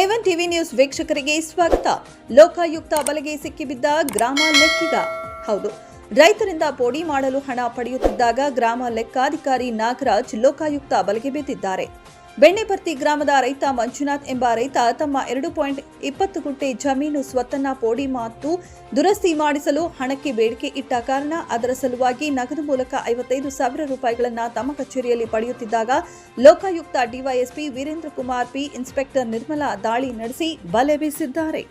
A one TV news ವೀಕ್ಷಕರಿಗೆ ಸ್ವಾಗತ. ಲೋಕಾಯುಕ್ತ ಬಲೆಗೆ ಸಿಕ್ಕಿಬಿದ್ದ ಗ್ರಾಮ ಲೆಕ್ಕಿಗ. ಹೌದು, ರೈತರಿಂದ ಪೋಡಿ ಮಾಡಲು ಹಣ ಪಡೆಯುತ್ತಿದ್ದಾಗ ಗ್ರಾಮ ಲೆಕ್ಕಾಧಿಕಾರಿ ನಾಗರಾಜ್ ಲೋಕಾಯುಕ್ತ ಬಲೆಗೆ ಬಿದ್ದಿದ್ದಾರೆ. ಬೆಣ್ಣೆಪರ್ತಿ ಗ್ರಾಮದ ರೈತ ಮಂಜುನಾಥ್ ಎಂಬ ರೈತ ತಮ್ಮ ಎರಡು ಪಾಯಿಂಟ್ ಇಪ್ಪತ್ತು ಗುಂಟೆ ಜಮೀನು ಸ್ವತ್ತನ್ನ ಪೋಡಿ ಮತ್ತು ದುರಸ್ತಿ ಮಾಡಿಸಲು ಹಣಕ್ಕೆ ಬೇಡಿಕೆ ಇಟ್ಟ ಕಾರಣ ಅದರ ಸಲುವಾಗಿ ನಗದು ಮೂಲಕ ಐವತ್ತೈದು ಸಾವಿರ ರೂಪಾಯಿಗಳನ್ನು ತಮ್ಮ ಕಚೇರಿಯಲ್ಲಿ ಪಡೆಯುತ್ತಿದ್ದಾಗ Lokayukta DYSP Veerendra Kumar P, inspector Nirmala ದಾಳಿ ನಡೆಸಿ ಬಲೆ ಬೀಸಿದ್ದಾರೆ.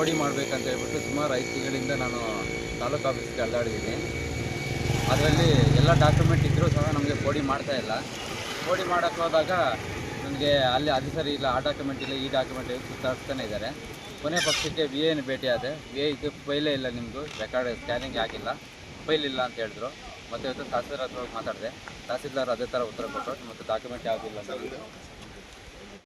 ಪೋಡಿ ಮಾಡಬೇಕಂತ ಹೇಳ್ಬಿಟ್ಟು ಸುಮಾರು ಐದು ತಿಂಗಳಿಂದ ನಾನು ತಾಲೂಕು ಆಫೀಸ್ಗೆ ಅಲ್ಲಾಡಿದ್ದೀನಿ ಅದರಲ್ಲಿ ಎಲ್ಲ ಡಾಕ್ಯುಮೆಂಟ್ ಇದ್ದರೂ ಸಹ ನಮಗೆ ಪೋಡಿ ಮಾಡ್ತಾ ಇಲ್ಲ. ಪೋಡಿ ಮಾಡೋಕ್ಕೆ ಹೋದಾಗ ನನಗೆ ಅಲ್ಲಿ ಅದು ಸರಿ ಇಲ್ಲ, ಆ ಡಾಕ್ಯುಮೆಂಟ್ ಇಲ್ಲ, ಈ ಡಾಕ್ಯುಮೆಂಟ್ ಇಲ್ಲ ಸುತ್ತಾಡ್ತಾನೆ ಇದ್ದಾರೆ. ಕೊನೆ ಪಕ್ಷಕ್ಕೆ ವಿ ಎನ ಭೇಟಿ ಆದೆ. ವಿ ಎ ಇದು ಫೈಲೇ ಇಲ್ಲ ನಿಮ್ಮದು ರೆಕಾರ್ಡ್ ಸ್ಕ್ಯಾನಿಂಗ್ ಆಗಿಲ್ಲ, ಫೈಲ್ ಇಲ್ಲ ಅಂತ ಹೇಳಿದ್ರು. ಮತ್ತು ಇವತ್ತು ತಹಸೀಲ್ದಾರ್ ಹತ್ರ ಮಾತಾಡಿದೆ. ತಹಸೀಲ್ದಾರ್ ಅದೇ ಥರ ಉತ್ತರ ಕೊಟ್ಟರು, ಮತ್ತು ಡಾಕ್ಯುಮೆಂಟ್ ಯಾವುದಿಲ್ಲ ಹೇಳಿದ್ರು.